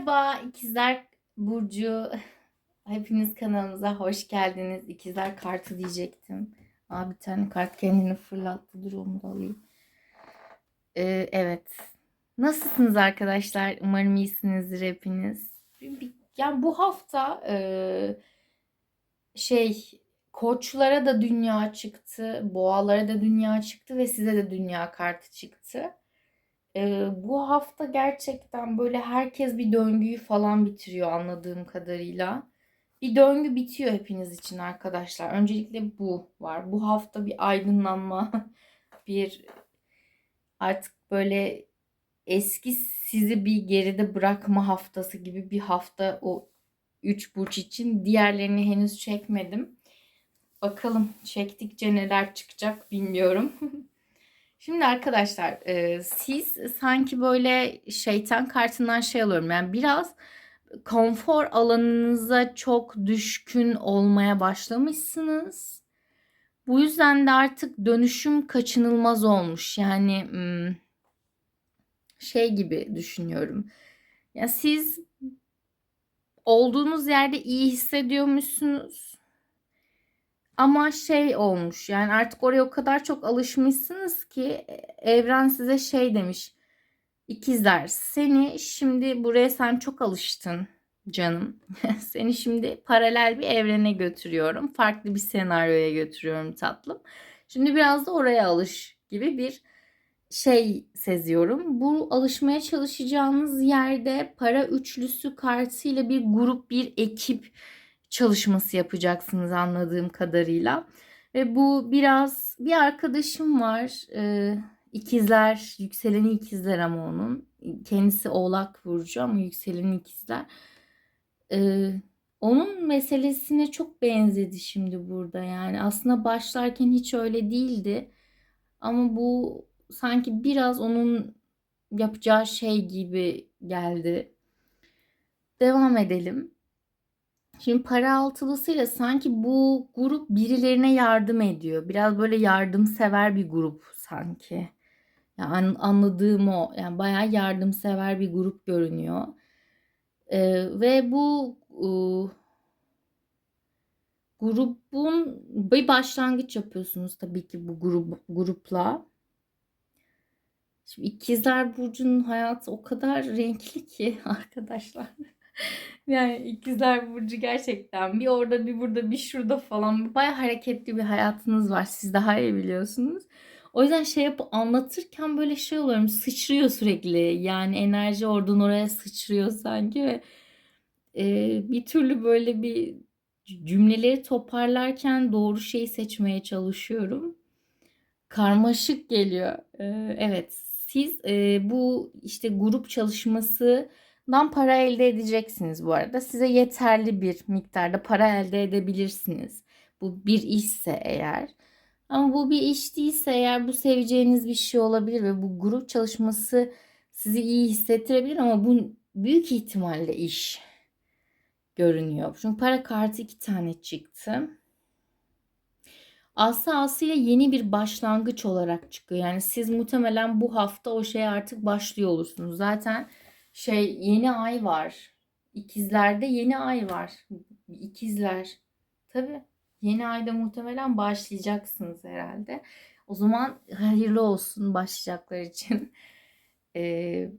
Merhaba İkizler Burcu. Hepiniz kanalımıza hoş geldiniz. İkizler kartı diyecektim. Aa, bir tane kart kendini fırlattı. Dur onu da alayım. Ee, evet. Nasılsınız arkadaşlar? Umarım iyisinizdir hepiniz. Yani bu hafta e, şey koçlara da dünya çıktı. Boğalara da dünya çıktı ve size de dünya kartı çıktı. Ee, bu hafta gerçekten böyle herkes bir döngüyü falan bitiriyor anladığım kadarıyla. Bir döngü bitiyor hepiniz için arkadaşlar. Öncelikle bu var. Bu hafta bir aydınlanma, bir artık böyle eski sizi bir geride bırakma haftası gibi bir hafta o 3 burç için. Diğerlerini henüz çekmedim. Bakalım çektikçe neler çıkacak bilmiyorum. Şimdi arkadaşlar e, siz sanki böyle şeytan kartından şey alıyorum. Yani biraz konfor alanınıza çok düşkün olmaya başlamışsınız. Bu yüzden de artık dönüşüm kaçınılmaz olmuş. Yani hmm, şey gibi düşünüyorum. Ya siz olduğunuz yerde iyi hissediyormuşsunuz. Ama şey olmuş yani artık oraya o kadar çok alışmışsınız ki e, evren size şey demiş. İkizler seni şimdi buraya sen çok alıştın canım. seni şimdi paralel bir evrene götürüyorum. Farklı bir senaryoya götürüyorum tatlım. Şimdi biraz da oraya alış gibi bir şey seziyorum. Bu alışmaya çalışacağınız yerde para üçlüsü kartıyla bir grup, bir ekip çalışması yapacaksınız anladığım kadarıyla. Ve bu biraz bir arkadaşım var. E, ikizler, yükseleni ikizler ama onun. Kendisi oğlak burcu ama yükseleni ikizler. E, onun meselesine çok benzedi şimdi burada yani. Aslında başlarken hiç öyle değildi. Ama bu sanki biraz onun yapacağı şey gibi geldi. Devam edelim. Şimdi para altılısıyla sanki bu grup birilerine yardım ediyor. Biraz böyle yardımsever bir grup sanki. Yani anladığım o. Yani bayağı yardımsever bir grup görünüyor. Ee, ve bu e, grubun bir başlangıç yapıyorsunuz tabii ki bu grup grupla. Şimdi ikizler burcunun hayatı o kadar renkli ki arkadaşlar. Yani ikizler burcu gerçekten bir orada bir burada bir şurada falan baya hareketli bir hayatınız var. Siz daha iyi biliyorsunuz. O yüzden şey yapıp anlatırken böyle şey oluyorum sıçrıyor sürekli. Yani enerji oradan oraya sıçrıyor sanki ve e, bir türlü böyle bir cümleleri toparlarken doğru şeyi seçmeye çalışıyorum. Karmaşık geliyor. E, evet siz e, bu işte grup çalışması dan para elde edeceksiniz bu arada. Size yeterli bir miktarda para elde edebilirsiniz. Bu bir işse eğer. Ama bu bir iş değilse eğer bu seveceğiniz bir şey olabilir ve bu grup çalışması sizi iyi hissettirebilir ama bu büyük ihtimalle iş görünüyor. Çünkü para kartı iki tane çıktı. Asa asıyla yeni bir başlangıç olarak çıkıyor. Yani siz muhtemelen bu hafta o şeye artık başlıyor olursunuz. Zaten şey yeni ay var. İkizlerde yeni ay var. İkizler. Tabi yeni ayda muhtemelen başlayacaksınız herhalde. O zaman hayırlı olsun başlayacaklar için. Ee,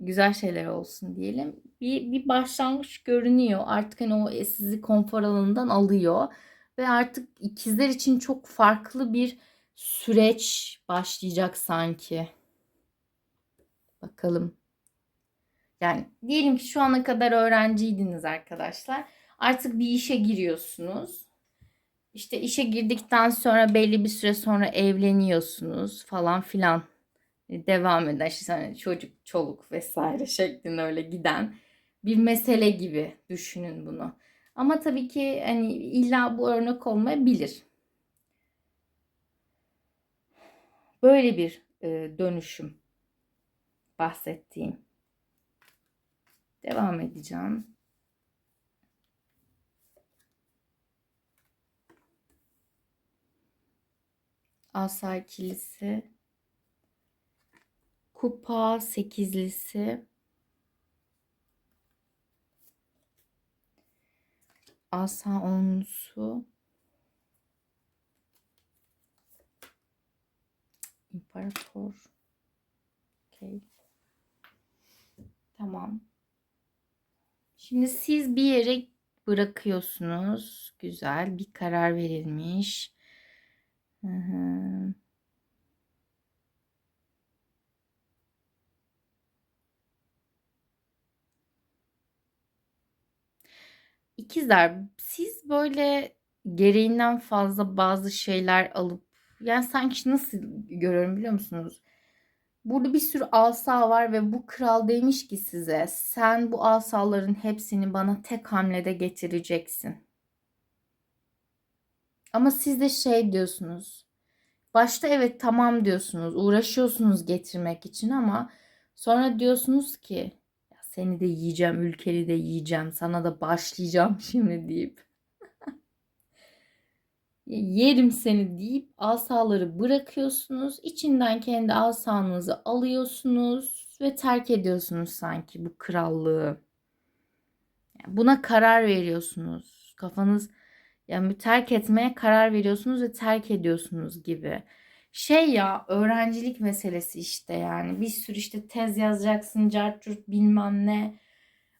güzel şeyler olsun diyelim. Bir, bir başlangıç görünüyor. Artık hani o sizi konfor alanından alıyor. Ve artık ikizler için çok farklı bir süreç başlayacak sanki. Bakalım. Yani diyelim ki şu ana kadar öğrenciydiniz arkadaşlar. Artık bir işe giriyorsunuz. İşte işe girdikten sonra belli bir süre sonra evleniyorsunuz falan filan. Devam eden işte hani çocuk, çoluk vesaire şeklinde öyle giden bir mesele gibi düşünün bunu. Ama tabii ki hani illa bu örnek olmayabilir. Böyle bir e, dönüşüm bahsettiğim. Devam edeceğim. Asa ikilisi. Kupa sekizlisi. Asa onlusu. İmparator. Okey. Tamam. Şimdi siz bir yere bırakıyorsunuz. Güzel bir karar verilmiş. Hı hı. İkizler siz böyle gereğinden fazla bazı şeyler alıp yani sanki nasıl görüyorum biliyor musunuz? Burada bir sürü asa var ve bu kral demiş ki size sen bu asaların hepsini bana tek hamlede getireceksin. Ama siz de şey diyorsunuz. Başta evet tamam diyorsunuz. Uğraşıyorsunuz getirmek için ama sonra diyorsunuz ki seni de yiyeceğim, ülkeni de yiyeceğim, sana da başlayacağım şimdi deyip yerim seni deyip asaları bırakıyorsunuz. İçinden kendi asanızı alıyorsunuz ve terk ediyorsunuz sanki bu krallığı. Buna karar veriyorsunuz. Kafanız yani terk etmeye karar veriyorsunuz ve terk ediyorsunuz gibi. Şey ya öğrencilik meselesi işte yani bir sürü işte tez yazacaksın, cartçurt bilmem ne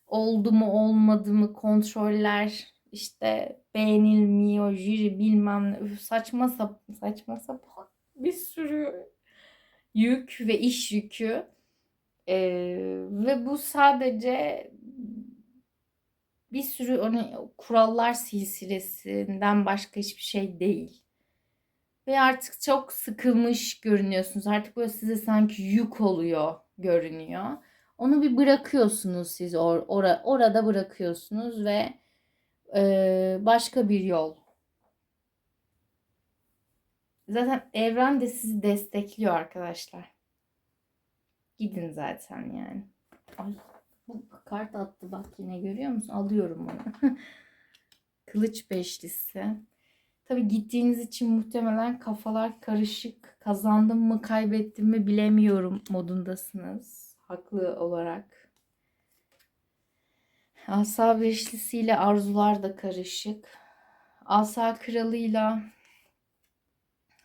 oldu mu olmadı mı kontroller işte beğenilmiyor jüri bilmem ne Üf, saçma sap saçma sapan bir sürü yük ve iş yükü ee, ve bu sadece bir sürü hani kurallar silsilesinden başka hiçbir şey değil. Ve artık çok sıkılmış görünüyorsunuz. Artık böyle size sanki yük oluyor görünüyor. Onu bir bırakıyorsunuz siz or or orada bırakıyorsunuz ve e, başka bir yol. Zaten evren de sizi destekliyor arkadaşlar. Gidin zaten yani. Ay. Bu kart attı bak yine görüyor musun? Alıyorum onu. Kılıç beşlisi. Tabi gittiğiniz için muhtemelen kafalar karışık. Kazandım mı kaybettim mi bilemiyorum modundasınız. Haklı olarak. Asa beşlisiyle arzular da karışık. Asa kralıyla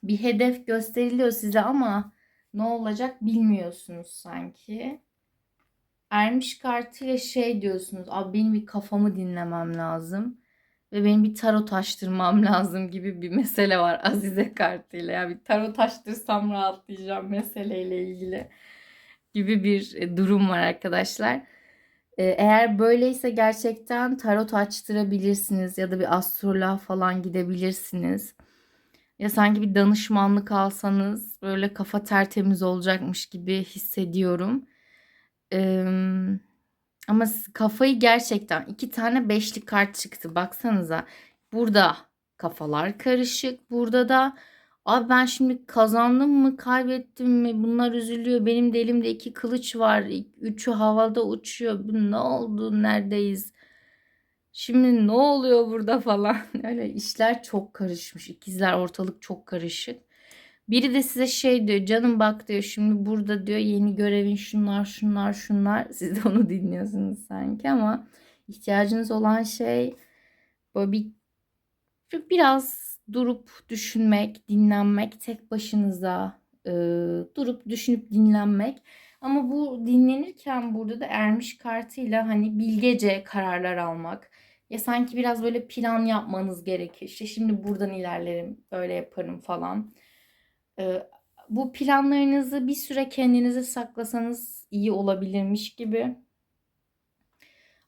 bir hedef gösteriliyor size ama ne olacak bilmiyorsunuz sanki ermiş kartıyla şey diyorsunuz. Abi benim bir kafamı dinlemem lazım. Ve benim bir tarot açtırmam lazım gibi bir mesele var Azize kartıyla. Yani bir tarot açtırsam rahatlayacağım meseleyle ilgili gibi bir e, durum var arkadaşlar. E, eğer böyleyse gerçekten tarot açtırabilirsiniz ya da bir astroloğa falan gidebilirsiniz. Ya sanki bir danışmanlık alsanız böyle kafa tertemiz olacakmış gibi hissediyorum. Ee, ama kafayı gerçekten iki tane beşli kart çıktı. Baksanıza. Burada kafalar karışık. Burada da abi ben şimdi kazandım mı kaybettim mi bunlar üzülüyor. Benim de elimde iki kılıç var. Üçü havada uçuyor. Bu ne oldu? Neredeyiz? Şimdi ne oluyor burada falan. Öyle işler çok karışmış. İkizler ortalık çok karışık. Biri de size şey diyor canım bak diyor şimdi burada diyor yeni görevin şunlar şunlar şunlar. Siz de onu dinliyorsunuz sanki ama ihtiyacınız olan şey böyle bir biraz durup düşünmek, dinlenmek, tek başınıza e, durup düşünüp dinlenmek. Ama bu dinlenirken burada da ermiş kartıyla hani bilgece kararlar almak. Ya sanki biraz böyle plan yapmanız gerekir. İşte şimdi buradan ilerlerim, böyle yaparım falan bu planlarınızı bir süre kendinize saklasanız iyi olabilirmiş gibi.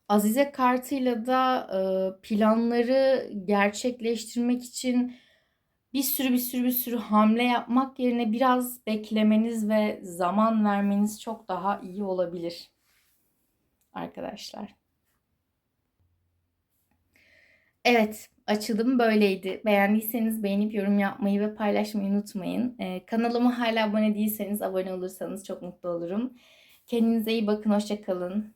Azize kartıyla da planları gerçekleştirmek için bir sürü bir sürü bir sürü hamle yapmak yerine biraz beklemeniz ve zaman vermeniz çok daha iyi olabilir arkadaşlar. Evet, açılım böyleydi. Beğendiyseniz beğenip yorum yapmayı ve paylaşmayı unutmayın. Ee, kanalıma hala abone değilseniz abone olursanız çok mutlu olurum. Kendinize iyi bakın, hoşçakalın.